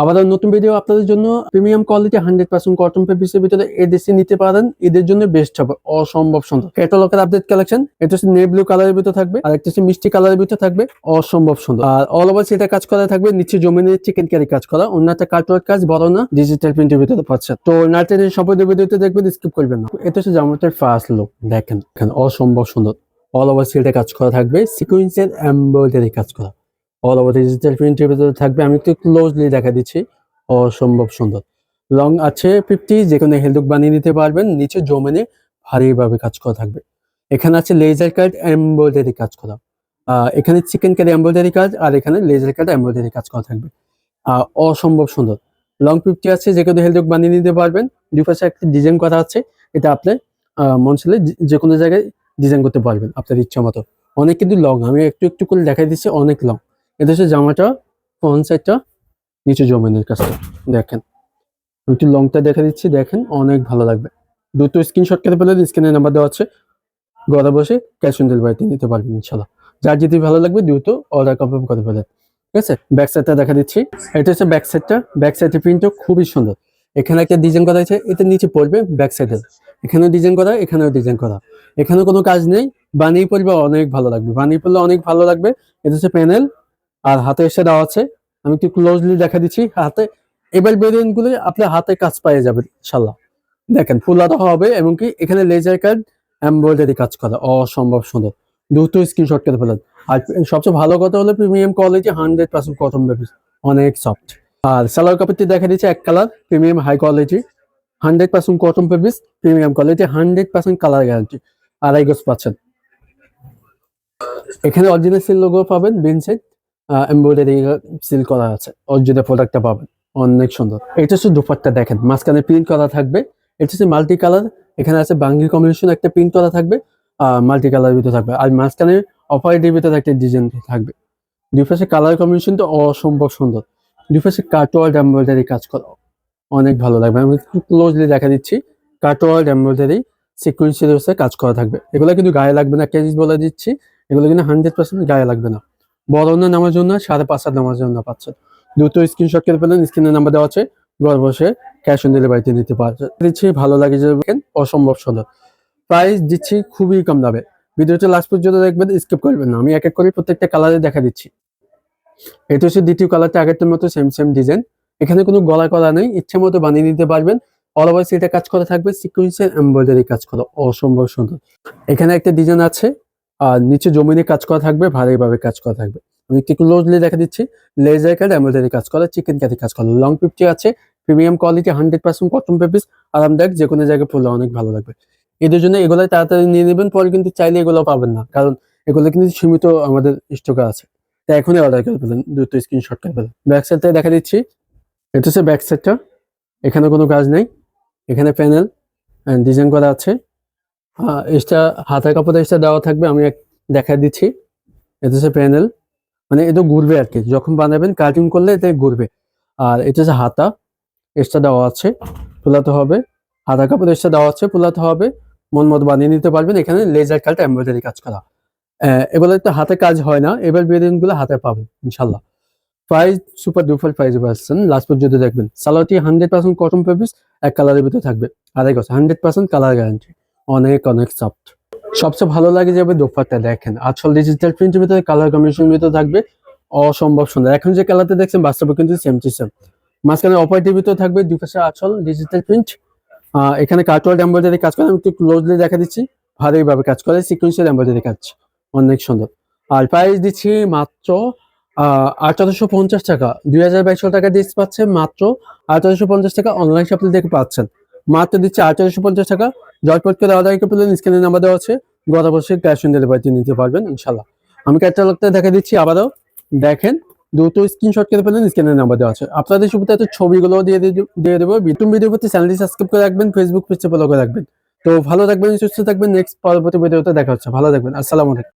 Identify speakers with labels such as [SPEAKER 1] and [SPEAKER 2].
[SPEAKER 1] আবার নতুন ভিডিও আপনাদের জন্য premium quality hundred percent cotton পেপিসের ভিতরে এদেশে নিতে পারেন। এদের জন্য বেস্ট হবে। অসম্ভব সুন্দর। ক্যাটালগের আপডেট কালেকশন এটা হচ্ছে নে ব্লু কালারের ভিতরে থাকবে। আর একটা হচ্ছে মিষ্টি কালারের ভিতরে থাকবে। অসম্ভব সুন্দর। আর অল ওভার সেটা কাজ করা থাকবে। নিচে জমিনের চিকেন ক্যারি কাজ করা। অন্য একটা কাটওয়ার্ক কাজ, বড় না ডিজিটাল প্রিন্টের ভিতরে পাচ্ছে। তো নাটের সম্পদের ভিডিওতে দেখবেন স্কিপ করবেন না। এটা হচ্ছে জামাটার ফার্স্ট লুক দেখেন দেখেন, অসম্ভব সুন্দর। অল ওভার সিলটা কাজ করা থাকবে। সিকুয়েন্সের এমব্রয়ডারি কাজ করা। অল ওভার ডিজিটাল প্রিন্টের ভিতরে থাকবে। আমি একটু ক্লোজলি দেখা দিচ্ছি। অসম্ভব সুন্দর। লং আছে ফিফটি যে কোনো হেলদুক বানিয়ে নিতে পারবেন। নিচে জমেনে ভারীভাবে কাজ করা থাকবে। এখানে আছে লেজার কাট এমব্রয়ডারি কাজ করা। এখানে চিকেন কারি এমব্রয়ডারি কাজ, আর এখানে লেজার কাট এমব্রয়ডারি কাজ করা থাকবে। অসম্ভব সুন্দর। লং ফিফটি আছে, যে কোনো হেলদুক বানিয়ে নিতে পারবেন। দুই পাশে একটা ডিজাইন করা আছে। এটা আপনার মন যে- যে কোনো জায়গায় ডিজাইন করতে পারবেন, আপনার ইচ্ছা মতো। অনেক কিন্তু লং আমি একটু একটু করে দেখাই দিচ্ছি, অনেক লং এটা হচ্ছে জামাটা ফ্রন্ট সাইডটা নিচে জমেনের কাজটা। দেখেন, আমি একটু লংটা দেখা দিচ্ছি, দেখেন অনেক ভালো লাগবে। দুটো স্ক্রিনশট করে পেলে স্ক্রিনের নাম্বার দেওয়া আছে। ঘরে বসে ক্যাশ অন ডেলিভারিতে নিতে পারবেন ইনশাল্লাহ যার যদি ভালো লাগবে দ্রুত অর্ডার কনফার্ম করে ফেলেন। ঠিক আছে? ব্যাক সাইডটা দেখা দিচ্ছি। এটা হচ্ছে ব্যাক সাইডটা ব্যাক সাইডের প্রিন্টটা খুবই সুন্দর। এখানে একটা ডিজাইন করা আছে এটা নিচে পড়বে ব্যাক সাইডে এখানেও ডিজাইন করা, এখানেও ডিজাইন করা। এখানে কোনো কাজ নেই। বানিয়ে পড়বে, অনেক ভালো লাগবে। বানিয়ে পড়লে অনেক ভালো লাগবে। এটা হচ্ছে প্যানেল আর হাতে এসে দেওয়া আছে। আমি একটু ক্লোজলি দেখা দিচ্ছি হাতে। এবার ভেরিয়েন্টগুলো আপনার হাতে কাজ পেয়ে যাবেন ইনশাল্লাহ দেখেন ফুল ফুলাতে হবে এবং কি এখানে লেজার কার্ড এমব্রয়ডারি কাজ করা। অসম্ভব সুন্দর। দ্রুত স্ক্রিনশট করে ফেলেন। আর সবচেয়ে ভালো কথা হলো premium quality hundred percent cotton babies অনেক সফট আর সালোয়ার কাপড়টি দেখা দিচ্ছে এক colour premium high quality hundred percent cotton babies premium quality hundred percent colour guarantee আড়াই গজ পাচ্ছেন। এখানে অরিজিনাল সিল লোগো পাবেন বিনসেট এমব্রয়ডারি সিল করা আছে। অরিজিনাল প্রোডাক্টটা পাবেন। অনেক সুন্দর। এটা হচ্ছে দুপাট্টা দেখেন। মাঝখানে প্রিন্ট করা থাকবে। এটা হচ্ছে মাল্টি কালার এখানে আছে বাঙ্গি কম্বিনেশন একটা প্রিন্ট করা থাকবে। মাল্টি কালার ভিতরে থাকবে। আর মাঝখানে অপারেটিভ ভিতরে একটা ডিজাইন থাকবে। দুই পাশে কালার কম্বিনেশন তো অসম্ভব সুন্দর। দুই পাশে কাটোয়ার্ড এমব্রয়ডারি কাজ করা। অনেক ভালো লাগবে। আমি একটু ক্লোজলি দেখা দিচ্ছি। কাটোয়ার্ড এমব্রয়ডারি সিকুয়েন্সের কাজ করা থাকবে। এগুলো কিন্তু গায়ে লাগবে না। কেজিস বলে দিচ্ছি। এগুলো কিন্তু হান্ড্রেড পার্সেন্ট গায়ে লাগবে না। বড় নামার জন্য সাড়ে পাঁচ হাজার নামার জন্য পাচ্ছেন। দ্রুত স্ক্রিনশট করে পেলেন স্ক্রিনের নাম্বার দেওয়া আছে। ঘর বসে ক্যাশ অন ডেলিভারিতে নিতে পারছে। দিচ্ছি ভালো লাগে যে অসম্ভব সুন্দর। প্রাইস দিচ্ছি খুবই কম দামে। ভিডিওটা লাস্ট পর্যন্ত দেখবেন স্কিপ করবেন না। আমি এক এক করে প্রত্যেকটা কালারে দেখা দিচ্ছি। এটা হচ্ছে দ্বিতীয় কালারটা আগেরটার মতো সেম সেম ডিজাইন এখানে কোনো গলা করা নেই, ইচ্ছে মতো বানিয়ে নিতে পারবেন। অল ওভার সেটা কাজ করা থাকবে সিকুয়েন্সের এমব্রয়ডারি কাজ করা। অসম্ভব সুন্দর। এখানে একটা ডিজাইন আছে আর নিচে জমিনে কাজ করা থাকবে ভারীভাবে কাজ করা থাকবে। আমি একটু ক্লোজলি দেখা দিচ্ছি লেজার কার্ড এমব্রয়ডারি কাজ করা চিকেন কারি কাজ করা। লং ফিফটি আছে premium quality hundred percent cotton পেপিস আরামদায়ক, যে কোনো জায়গায় পড়লে অনেক ভালো লাগবে। এদের জন্য এগুলো তাড়াতাড়ি নিয়ে নেবেন, পরে কিন্তু চাইলে এগুলো পাবেন না, কারণ এগুলো কিন্তু সীমিত আমাদের স্টকে আছে। তাই এখনই অর্ডার করে ফেলেন, দ্রুত স্ক্রিনশট করে ফেলেন। ব্যাক সাইডটা দেখা দিচ্ছি, এটা হচ্ছে ব্যাক সাইডটা এখানে কোনো কাজ নেই, এখানে প্যানেল ডিজাইন করা আছে। এটা হাতের কাপড়ে এটা দেওয়া থাকবে, আমি দেখা দিচ্ছি। এটা হচ্ছে প্যানেল মানে এটা ঘুরবে আর কি। যখন বানাবেন কাটিং করলে এটা ঘুরবে। আর এটা হচ্ছে হাতা। এক্সট্রা দেওয়া আছে পোলাতে হবে। হাতা কাপড় এক্সট্রা দেওয়া আছে পোলাতে হবে। মন মতো বানিয়ে নিতে পারবেন। এখানে লেজার কালটা এমব্রয়ডারি কাজ করা। এগুলো তো হাতে কাজ হয় না। এবার বেরিয়েনগুলো হাতে পাবেন ইনশাল্লাহ প্রাইস সুপার ডুপার প্রাইস পাচ্ছেন লাস্ট পর্যন্ত দেখবেন। সালোয়ারটি হান্ড্রেড পার্সেন্ট কটন পেপিস এক কালারের ভিতরে থাকবে। আড়াই গজ হান্ড্রেড পার্সেন্ট কালার গ্যারান্টি অনেক অনেক সফট সবচেয়ে ভালো লাগে যাবে দোপারটা দেখেন। আসল ডিজিটাল প্রিন্টের ভিতরে কালার কম্বিনেশন ভিতরে থাকবে অসম্ভব সুন্দর। এখন যে কালারটা দেখছেন, বাস্তবে কিন্তু সেম টু সেম মাঝখানে অপারেটিভ ভিতরে থাকবে দুই পাশে আসল ডিজিটাল প্রিন্ট এখানে কার্টওয়ার্ড এমব্রয়ডারি কাজ করে, আমি একটু ক্লোজলি দেখা দিচ্ছি। ভালোইভাবে কাজ করে সিকুয়েন্সিয়াল এমব্রয়ডারি কাজ। অনেক সুন্দর। আর প্রাইস দিচ্ছি মাত্র আঠারোশো পঞ্চাশ টাকা। দুই হাজার বাইশশো টাকা দিয়ে পাচ্ছে মাত্র আঠারোশো পঞ্চাশ টাকা। অনলাইন শপিং থেকে পাচ্ছেন। মাত্র দিচ্ছে আঠারোশো পঞ্চাশ টাকা। জটপট করে অর্ডার করে পেলেন স্ক্রিনের নাম্বার দেওয়া আছে। গত বছর ক্যাশ অন ডেলিভারিতে নিতে পারবেন ইনশাল্লাহ আমি ক্যাটালগটা দেখা দিচ্ছি আবারও। দেখেন, দ্রুত স্ক্রিনশট করে পেলেন স্ক্রিনের নাম্বার দেওয়া আছে। আপনাদের সুবিধাতে ছবিগুলো দিয়ে দিয়ে দেবো। বিটুম ভিডিও প্রতি চ্যানেলটি সাবস্ক্রাইব করে রাখবেন ফেসবুক পেজে ফলো করে রাখবেন। তো ভালো থাকবেন, সুস্থ থাকবেন। নেক্সট পরবর্তী ভিডিওতে দেখা হচ্ছে। ভালো থাকবেন। আসসালামু আলাইকুম।